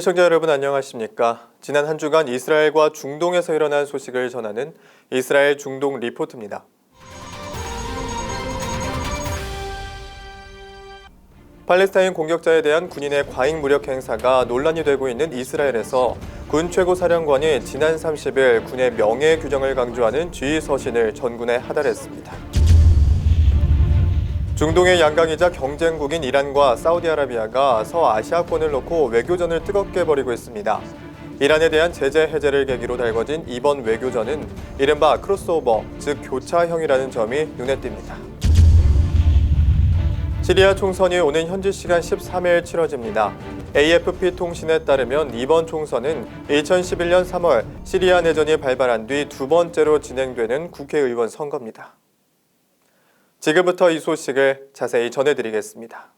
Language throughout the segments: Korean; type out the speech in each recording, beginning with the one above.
시청자 여러분 안녕하십니까? 지난 한 주간 이스라엘과 중동에서 일어난 소식을 전하는 이스라엘 중동 리포트입니다. 팔레스타인 공격자에 대한 군인의 과잉 무력 행사가 논란이 되고 있는 이스라엘에서 군 최고 사령관이 지난 30일 군의 명예 규정을 강조하는 지휘 서신을 전군에 하달했습니다. 중동의 양강이자 경쟁국인 이란과 사우디아라비아가 서아시아권을 놓고 외교전을 뜨겁게 벌이고 있습니다. 이란에 대한 제재 해제를 계기로 달궈진 이번 외교전은 이른바 크로스오버, 즉 교차형이라는 점이 눈에 띕니다. 시리아 총선이 오는 현지 시간 13일 치러집니다. AFP 통신에 따르면 이번 총선은 2011년 3월 시리아 내전이 발발한 뒤 두 번째로 진행되는 국회의원 선거입니다. 지금부터 이 소식을 자세히 전해드리겠습니다.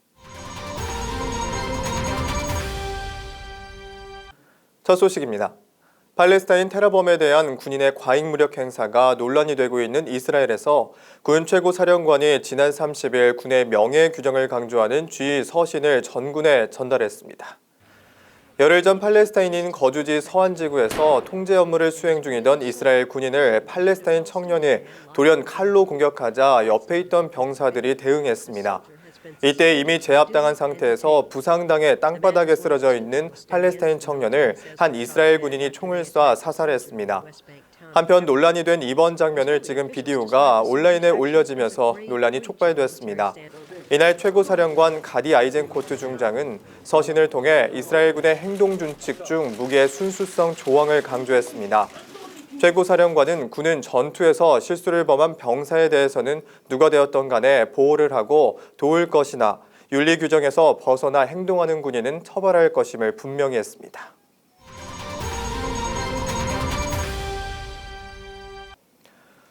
첫 소식입니다. 팔레스타인 테러범에 대한 군인의 과잉 무력 행사가 논란이 되고 있는 이스라엘에서 군 최고 사령관이 지난 30일 군의 명예 규정을 강조하는 주의 서신을 전군에 전달했습니다. 열흘 전 팔레스타인인 거주지 서안 지구에서 통제 업무를 수행 중이던 이스라엘 군인을 팔레스타인 청년이 돌연 칼로 공격하자 옆에 있던 병사들이 대응했습니다. 이때 이미 제압당한 상태에서 부상당해 땅바닥에 쓰러져 있는 팔레스타인 청년을 한 이스라엘 군인이 총을 쏴 사살했습니다. 한편 논란이 된 이번 장면을 찍은 비디오가 온라인에 올려지면서 논란이 촉발됐습니다. 이날 최고사령관 가디 아이젠코트 중장은 서신을 통해 이스라엘 군의 행동 준칙 중 무기의 순수성 조항을 강조했습니다. 최고사령관은 군은 전투에서 실수를 범한 병사에 대해서는 누가 되었던 간에 보호를 하고 도울 것이나 윤리 규정에서 벗어나 행동하는 군인은 처벌할 것임을 분명히 했습니다.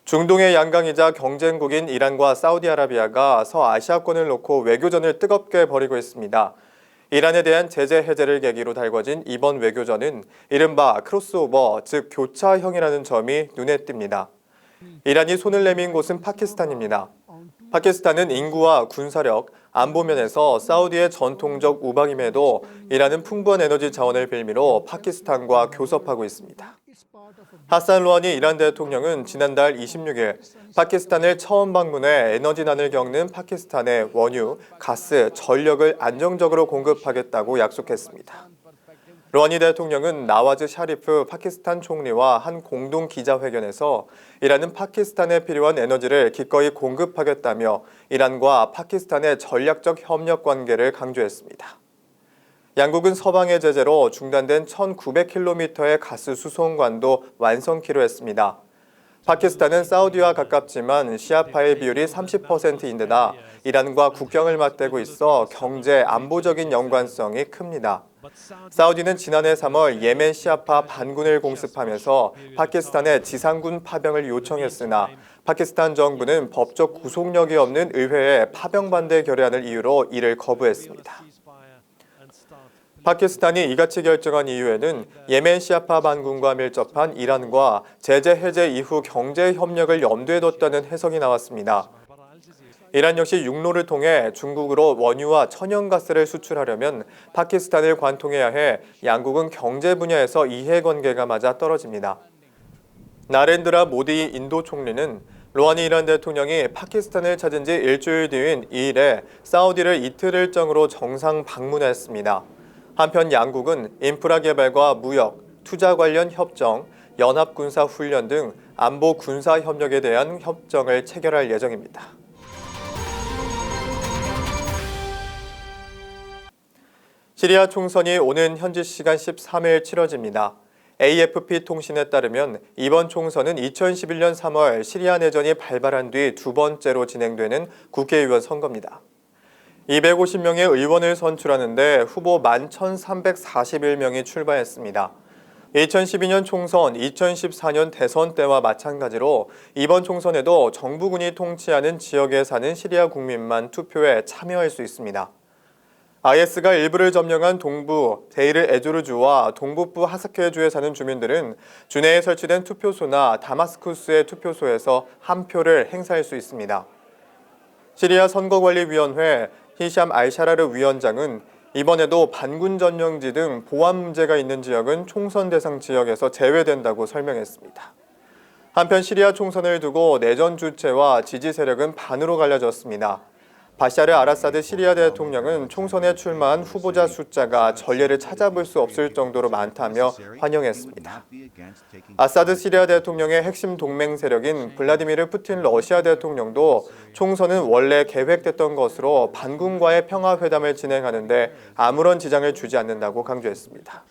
중동의 양강이자 경쟁국인 이란과 사우디아라비아가 서아시아권을 놓고 외교전을 뜨겁게 벌이고 있습니다. 이란에 대한 제재 해제를 계기로 달궈진 이번 외교전은 이른바 크로스오버, 즉 교차형이라는 점이 눈에 띕니다. 이란이 손을 내민 곳은 파키스탄입니다. 파키스탄은 인구와 군사력, 안보 면에서 사우디의 전통적 우방임에도 이란은 풍부한 에너지 자원을 빌미로 파키스탄과 교섭하고 있습니다. 하산 루하니 이란 대통령은 지난달 26일 파키스탄을 처음 방문해 에너지난을 겪는 파키스탄에 원유, 가스, 전력을 안정적으로 공급하겠다고 약속했습니다. 루하니 대통령은 나와즈 샤리프 파키스탄 총리와 한 공동 기자회견에서 이란은 파키스탄에 필요한 에너지를 기꺼이 공급하겠다며 이란과 파키스탄의 전략적 협력 관계를 강조했습니다. 양국은 서방의 제재로 중단된 1,900km의 가스 수송관도 완성키로 했습니다. 파키스탄은 사우디와 가깝지만 시아파의 비율이 30%인데다 이란과 국경을 맞대고 있어 경제 안보적인 연관성이 큽니다. 사우디는 지난해 3월 예멘 시아파 반군을 공습하면서 파키스탄에 지상군 파병을 요청했으나 파키스탄 정부는 법적 구속력이 없는 의회에 파병 반대 결의안을 이유로 이를 거부했습니다. 파키스탄이 이같이 결정한 이유에는 예멘 시아파 반군과 밀접한 이란과 제재 해제 이후 경제 협력을 염두에 뒀다는 해석이 나왔습니다. 이란 역시 육로를 통해 중국으로 원유와 천연가스를 수출하려면 파키스탄을 관통해야 해 양국은 경제 분야에서 이해관계가 맞아 떨어집니다. 나렌드라 모디 인도 총리는 로하니 이란 대통령이 파키스탄을 찾은 지 일주일 뒤인 2일에 사우디를 이틀 일정으로 정상 방문했습니다. 한편 양국은 인프라 개발과 무역, 투자 관련 협정, 연합 군사 훈련 등 안보 군사 협력에 대한 협정을 체결할 예정입니다. 시리아 총선이 오는 현지 시간 13일 치러집니다. AFP 통신에 따르면 이번 총선은 2011년 3월 시리아 내전이 발발한 뒤 두 번째로 진행되는 국회의원 선거입니다. 250명의 의원을 선출하는데 후보 11,341명이 출마했습니다. 2012년 총선, 2014년 대선 때와 마찬가지로 이번 총선에도 정부군이 통치하는 지역에 사는 시리아 국민만 투표에 참여할 수 있습니다. IS가 일부를 점령한 동부 데이르 에조르주와 동북부 하스케주에 사는 주민들은 주내에 설치된 투표소나 다마스쿠스의 투표소에서 한 표를 행사할 수 있습니다. 시리아 선거관리위원회 히샴 알샤라르 위원장은 이번에도 반군 전용지 등 보안 문제가 있는 지역은 총선 대상 지역에서 제외된다고 설명했습니다. 한편 시리아 총선을 두고 내전 주체와 지지 세력은 반으로 갈려졌습니다. 바샤르 아라사드 시리아 대통령은 총선에 출마한 후보자 숫자가 전례를 찾아볼 수 없을 정도로 많다며 환영했습니다. 아사드 시리아 대통령의 핵심 동맹 세력인 블라디미르 푸틴 러시아 대통령도 총선은 원래 계획됐던 것으로 반군과의 평화 회담을 진행하는데 아무런 지장을 주지 않는다고 강조했습니다.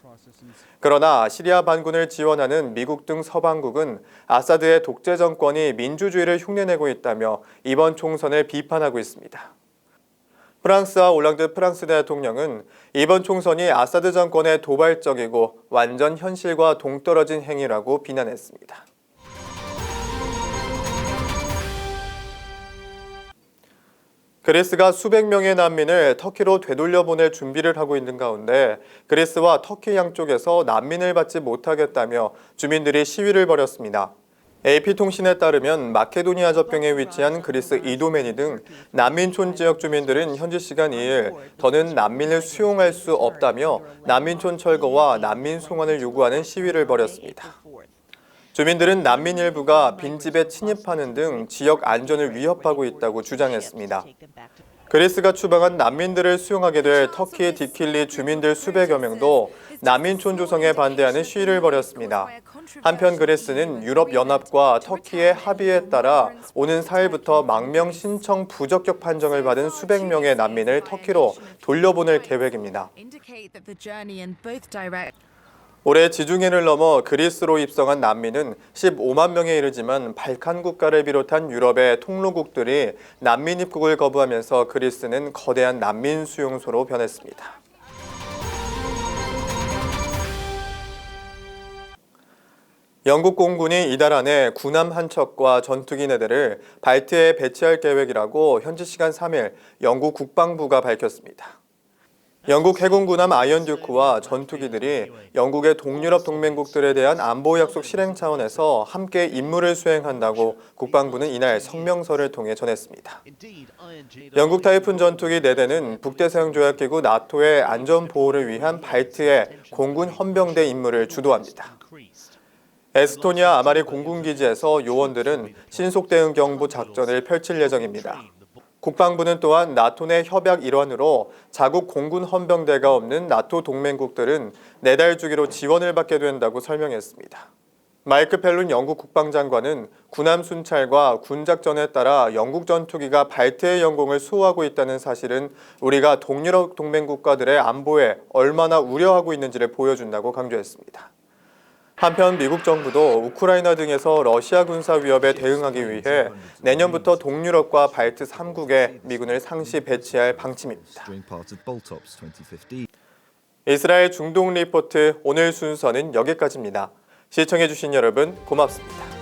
그러나 시리아 반군을 지원하는 미국 등 서방국은 아사드의 독재 정권이 민주주의를 흉내내고 있다며 이번 총선을 비판하고 있습니다. 프랑스와 올랑드 프랑스 대통령은 이번 총선이 아사드 정권의 도발적이고 완전 현실과 동떨어진 행위라고 비난했습니다. 그리스가 수백 명의 난민을 터키로 되돌려 보낼 준비를 하고 있는 가운데 그리스와 터키 양쪽에서 난민을 받지 못하겠다며 주민들이 시위를 벌였습니다. AP통신에 따르면 마케도니아 접경에 위치한 그리스 이도메니 등 난민촌 지역 주민들은 현지 시간 2일 더는 난민을 수용할 수 없다며 난민촌 철거와 난민 송환을 요구하는 시위를 벌였습니다. 주민들은 난민 일부가 빈집에 침입하는 등 지역 안전을 위협하고 있다고 주장했습니다. 그리스가 추방한 난민들을 수용하게 될 터키 디킬리 주민들 수백여 명도 난민촌 조성에 반대하는 시위를 벌였습니다. 한편 그리스는 유럽연합과 터키의 합의에 따라 오는 4일부터 망명 신청 부적격 판정을 받은 수백 명의 난민을 터키로 돌려보낼 계획입니다. 올해 지중해를 넘어 그리스로 입성한 난민은 15만 명에 이르지만 발칸 국가를 비롯한 유럽의 통로국들이 난민 입국을 거부하면서 그리스는 거대한 난민 수용소로 변했습니다. 영국 공군이 이달 안에 군함 한 척과 전투기 네 대를 발트에 배치할 계획이라고 현지 시간 3일 영국 국방부가 밝혔습니다. 영국 해군 군함 아이언 듀크와 전투기들이 영국의 동유럽 동맹국들에 대한 안보 약속 실행 차원에서 함께 임무를 수행한다고 국방부는 이날 성명서를 통해 전했습니다. 영국 타이푼 전투기 4대는 북대서양 조약기구 나토의 안전 보호를 위한 발트의 공군 헌병대 임무를 주도합니다. 에스토니아 아마리 공군기지에서 요원들은 신속 대응 경보 작전을 펼칠 예정입니다. 국방부는 또한 나토 내 협약 일환으로 자국 공군 헌병대가 없는 나토 동맹국들은 네달 주기로 지원을 받게 된다고 설명했습니다. 마이크 펠룬 영국 국방장관은 군함 순찰과 군작전에 따라 영국 전투기가 발트의 영공을 수호하고 있다는 사실은 우리가 동유럽 동맹 국가들의 안보에 얼마나 우려하고 있는지를 보여준다고 강조했습니다. 한편 미국 정부도 우크라이나 등에서 러시아 군사 위협에 대응하기 위해 내년부터 동유럽과 발트 3국에 미군을 상시 배치할 방침입니다. during part of Boltops 2015. 이스라엘 중동 리포트 오늘 순서는 여기까지입니다. 시청해주신 여러분 고맙습니다.